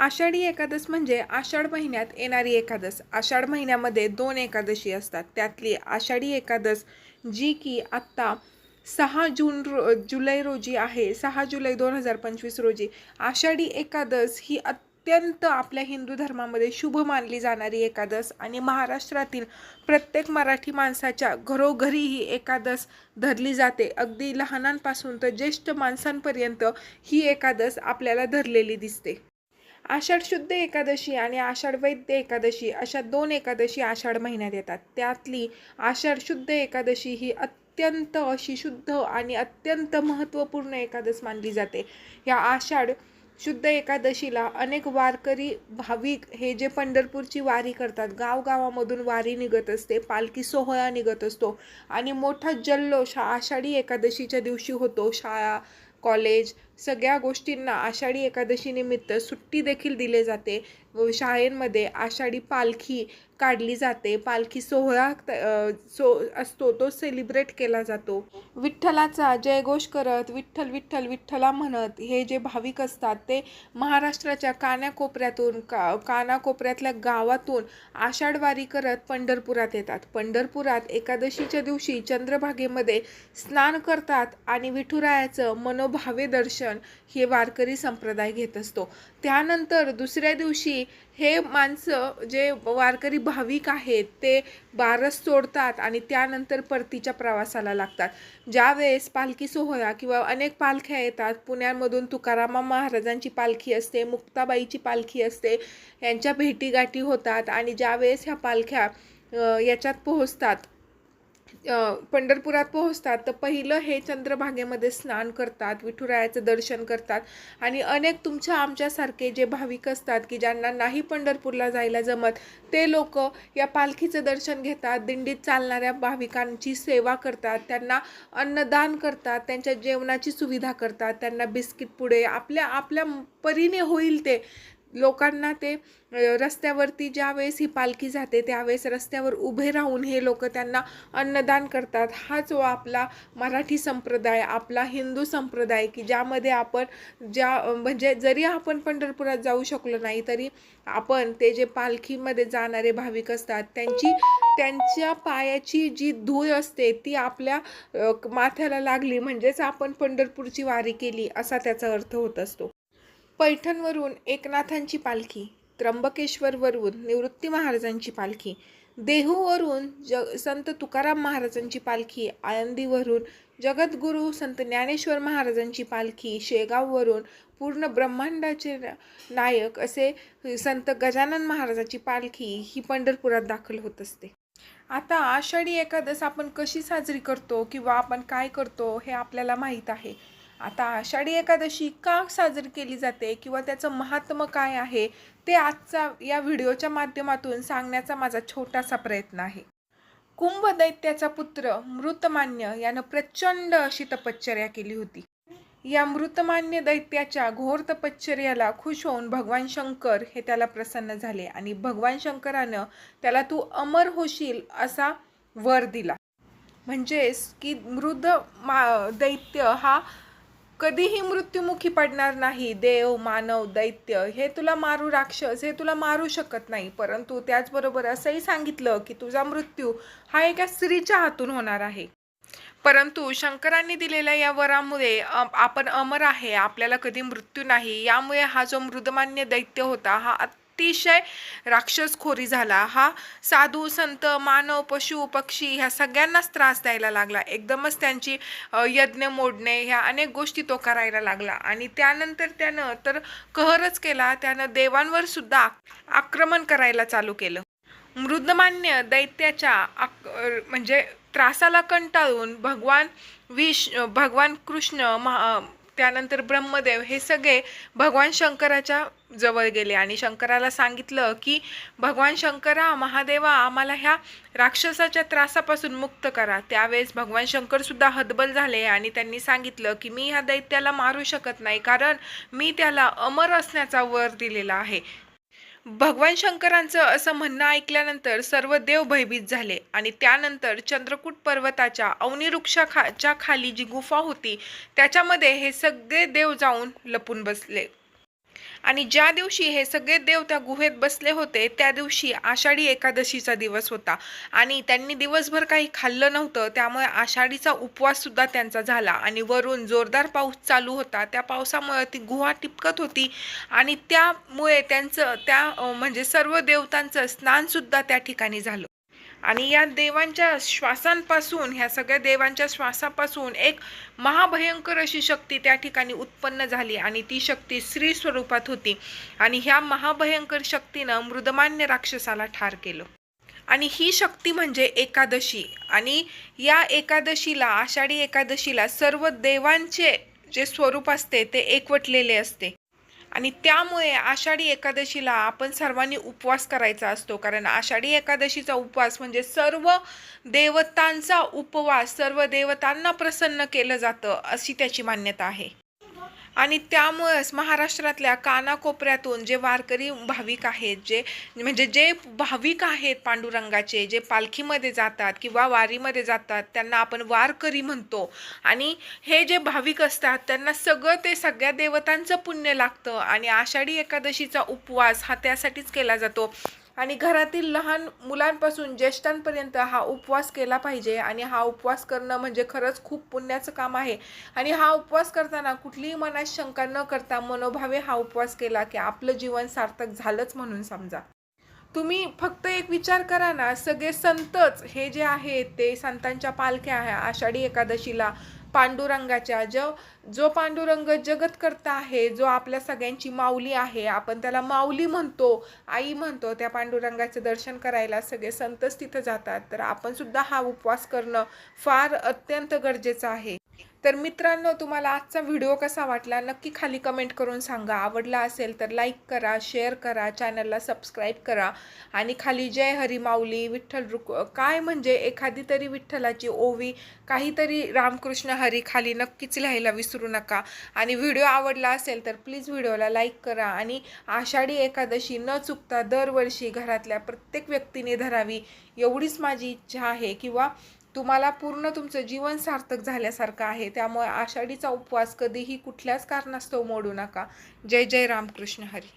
आषाढी एकादश म्हणजे आषाढ महिन्यात येणारी एकादश आषाढ महिन्यामध्ये दोन एकादशी असतात. त्यातली आषाढी एकादश जी की आत्ता सहा जून रो जुलै रोजी आहे. सहा जुलै दोन हजार पंचवीस रोजी. आषाढी एकादश ही अत्यंत आपल्या हिंदू धर्मामध्ये शुभ मानली जाणारी एकादश आणि महाराष्ट्रातील प्रत्येक मराठी माणसाच्या घरोघरी ही एकादश धरली जाते. अगदी लहानांपासून तर ज्येष्ठ माणसांपर्यंत ही एकादश आपल्याला धरलेली दिसते. आषाढ शुद्ध एकादशी आणि आषाढ वैद्य एकादशी अशा दोन एकादशी आषाढ महिन्यात येतात. त्यातली आषाढ शुद्ध एकादशी ही अत्यंत अशी शुद्ध आणि अत्यंत महत्त्वपूर्ण एकादश मानली जाते. या आषाढ शुद्ध एकादशीला अनेक वारकरी भाविक हे जे पंढरपूरची वारी करतात गावगावामधून वारी निघत असते पालखी सोहळा निघत असतो आणि मोठा जल्लोष हा आषाढी एकादशीच्या दिवशी होतो. शाळा कॉलेज सगळ्या गोष्टींना आषाढी एकादशीनिमित्त सुट्टी देखील दिले जाते. व शाळेमध्ये आषाढी पालखी काढली जाते. पालखी सोहळा सो असतो तो सेलिब्रेट केला जातो. विठ्ठलाचा जयघोष करत विठ्ठल विठ्ठल विठ्ठला म्हणत हे जे भाविक असतात ते महाराष्ट्राच्या कानाकोपऱ्यातून का कानाकोपऱ्यातल्या गावातून आषाढवारी करत पंढरपुरात येतात. पंढरपुरात एकादशीच्या दिवशी चंद्रभागेमध्ये स्नान करतात आणि विठुरायाचं मनोभावे दर्शन हे वारकरी संप्रदाय घेत असतो. त्यानंतर दुसऱ्या दिवशी हे माणसं जे वारकरी भाविक आहेत ते बारस सोडतात आणि त्यानंतर परतीच्या प्रवासाला लागतात. ज्यावेळेस पालखी सोहळा किंवा अनेक पालख्या येतात पुण्यामधून तुकारामा महाराजांची पालखी असते मुक्ताबाईची पालखी असते यांच्या भेटीगाठी होतात आणि ज्यावेळेस ह्या पालख्या याच्यात पोहोचतात पंढरपुरात पोहोचतात तर पहिलं हे चंद्रभागेमध्ये स्नान करतात विठुरायाचं दर्शन करतात आणि अनेक तुमच्या आमच्यासारखे जे भाविक असतात की ज्यांना नाही पंढरपूरला जायला जमत ते लोक या पालखीचं दर्शन घेतात दिंडीत चालणाऱ्या भाविकांची सेवा करतात त्यांना अन्नदान करतात त्यांच्या जेवणाची सुविधा करतात त्यांना बिस्किट पुडे आपल्या आपल्या परीने होईल ते. लोकांना ते रस्त्यावरती ज्यावेळेस ही पालखी जाते त्यावेळेस रस्त्यावर उभे राहून हे लोक त्यांना अन्नदान करतात. हा जो हो आपला मराठी संप्रदाय आपला हिंदू संप्रदाय की ज्यामध्ये आपण ज्या म्हणजे जरी आपण पंढरपुरात जाऊ शकलो नाही तरी आपण ते जे पालखीमध्ये जाणारे भाविक असतात त्यांची त्यांच्या पायाची जी धूळ असते ती आपल्या माथ्याला लागली म्हणजेच आपण पंढरपूरची वारी केली असा त्याचा अर्थ होत असतो. पैठणवरून एकनाथांची पालखी त्र्यंबकेश्वरवरून निवृत्ती महाराजांची पालखी देहूवरून ज संत तुकाराम महाराजांची पालखी आळंदीवरून जगद्गुरू संत ज्ञानेश्वर महाराजांची पालखी शेगाववरून पूर्ण ब्रह्मांडाचे नायक असे संत गजानन महाराजाची पालखी ही पंढरपुरात दाखल होत असते. आता आषाढी एकादस आपण कशी साजरी करतो किंवा आपण काय करतो हे आपल्याला माहीत आहे. आता आषाढी एकादशी का साजरी केली जाते किंवा त्याचं महात्म्य काय आहे ते आजचा या व्हिडिओच्या माध्यमातून सांगण्याचा माझा छोटासा प्रयत्न आहे. कुंभ दैत्याचा पुत्र मृतमान्य यानं प्रचंड अशी तपश्चर्या केली होती. या मृतमान्य दैत्याच्या घोर तपश्चर्याला खुश होऊन भगवान शंकर हे त्याला प्रसन्न झाले आणि भगवान शंकरानं त्याला तू अमर होशील असा वर दिला. म्हणजेच की मृद मा दैत्य हा कधीही मृत्युमुखी पडणार नाही. देव मानव दैत्य हे तुला मारू राक्षस हे तुला मारू शकत नाही. परंतु त्याचबरोबर असंही सांगितलं की तुझा मृत्यू हा एका स्त्रीच्या हातून होणार आहे. परंतु शंकरांनी दिलेल्या या वरामुळे आपण अमर आहे. आपल्याला कधी मृत्यू नाही. यामुळे हा जो मृदमान्य दैत्य होता हा अतिशय राक्षसखोरी झाला. हा साधू संत मानव पशु पक्षी ह्या सगळ्यांनाच त्रास द्यायला लागला. एकदमच त्यांची यज्ञ मोडणे ह्या अनेक गोष्टी तो करायला लागला. आणि त्यानंतर त्यानं तर कहरच केला. त्यानं देवांवर सुद्धा आक्रमण करायला चालू केलं. मृदमान्य दैत्याच्या आक म्हणजे त्रासाला कंटाळून भगवान विष भगवान कृष्ण महा त्यानंतर ब्रह्मदेव हे सगळे भगवान शंकराच्या जवळ गेले. आणि शंकराला सांगितलं की भगवान शंकरा महादेवा आम्हाला ह्या राक्षसाच्या त्रासापासून मुक्त करा. त्यावेळेस भगवान शंकरसुद्धा हतबल झाले आणि त्यांनी सांगितलं की मी ह्या दैत्याला मारू शकत नाही कारण मी त्याला अमर असण्याचा वर दिलेला आहे. भगवान शंकरांचं असं म्हणणं ऐकल्यानंतर सर्व देव भयभीत झाले आणि त्यानंतर चंद्रकूट पर्वताच्या अवनी खाली जी गुफा होती त्याच्यामध्ये हे सगळे देव जाऊन लपून बसले. आणि ज्या दिवशी हे सगळे देव त्या गुहेत बसले होते त्या दिवशी आषाढी एकादशीचा दिवस होता. आणि त्यांनी दिवसभर काही खाल्लं नव्हतं त्यामुळे आषाढीचा उपवास सुद्धा त्यांचा झाला. आणि वरून जोरदार पाऊस चालू होता. त्या पावसामुळे ती गुहा टिपकत होती आणि त्यामुळे त्यांचं त्या म्हणजे सर्व देवतांचं स्नानसुद्धा त्या ठिकाणी झालं. आणि या देवांच्या श्वासांपासून ह्या सगळ्या देवांच्या श्वासापासून एक महाभयंकर अशी शक्ती त्या ठिकाणी उत्पन्न झाली आणि ती शक्ती स्त्री स्वरूपात होती. आणि ह्या महाभयंकर शक्तीनं मृदमान्य राक्षसाला ठार केलं. आणि ही शक्ती म्हणजे एकादशी. आणि या एकादशीला आषाढी एकादशीला सर्व देवांचे जे स्वरूप असते ते एकवटलेले असते. आणि त्यामुळे आषाढी एकादशीला आपण सर्वांनी उपवास करायचा असतो. कारण आषाढी एकादशीचा उपवास म्हणजे सर्व देवतांचा उपवास सर्व देवतांना प्रसन्न केलं जातं अशी त्याची मान्यता आहे. आणि त्यामुळेच महाराष्ट्रातल्या कानाकोपऱ्यातून जे वारकरी भाविक आहेत जे म्हणजे जे भाविक आहेत पांडुरंगाचे जे पालखीमध्ये जातात किंवा वारीमध्ये जातात त्यांना आपण वारकरी म्हणतो. आणि हे जे भाविक असतात त्यांना सगळं ते सगळ्या देवतांचं पुण्य लागतं. आणि आषाढी एकादशीचा उपवास हा त्यासाठीच केला जातो. आणि घरातील लहान मुलांपासून ज्येष्ठांपर्यंत हा उपवास केला पाहिजे आणि हा उपवास करणं म्हणजे खरंच खूप पुण्याचं काम आहे. आणि हा उपवास करताना कुठलीही मनात शंका न करता मनोभावे हा उपवास केला की आपलं जीवन सार्थक झालंच म्हणून समजा. तुम्ही फक्त एक विचार करा ना सगळे संतच हे जे आहेत ते संतांच्या पालख्या आहे आषाढी एकादशीला पांडुरंगाच्या जो जो पांडुरंग जगतकर्ता आहे जो आपल्या सगळ्यांची माऊली आहे आपण त्याला माऊली म्हणतो आई म्हणतो त्या पांडुरंगाचं दर्शन करायला सगळे संतच तिथं जातात. तर आपण सुद्धा हा उपवास करणं फार अत्यंत गरजेचं आहे. तर मित्रांनो तुम्हाला आजचा व्हिडिओ कसा वाटला? नक्की खाली कमेंट करून सांगा. आवडला असेल तर लाईक करा शेअर करा चॅनलला सबस्क्राईब करा. आणि खाली जय हरी माऊली विठ्ठल रुक काय म्हणजे एखादी तरी विठ्ठलाची ओवी काहीतरी रामकृष्ण हरी खाली नक्कीच लिहायला विसरू नका. आणि व्हिडिओ आवडला असेल तर प्लीज व्हिडिओला लाईक करा. आणि आषाढी एकादशी न चुकता दरवर्षी घरातल्या प्रत्येक व्यक्तीने धरावी. एवढीच माझी इच्छा आहे. किंवा तुम्हाला पूर्ण तुमचं जीवन सार्थक झाल्यासारखं आहे. त्यामुळे आषाढीचा उपवास कधीही कुठल्याच कारणास्तव मोडू नका. जय जय रामकृष्ण हरी.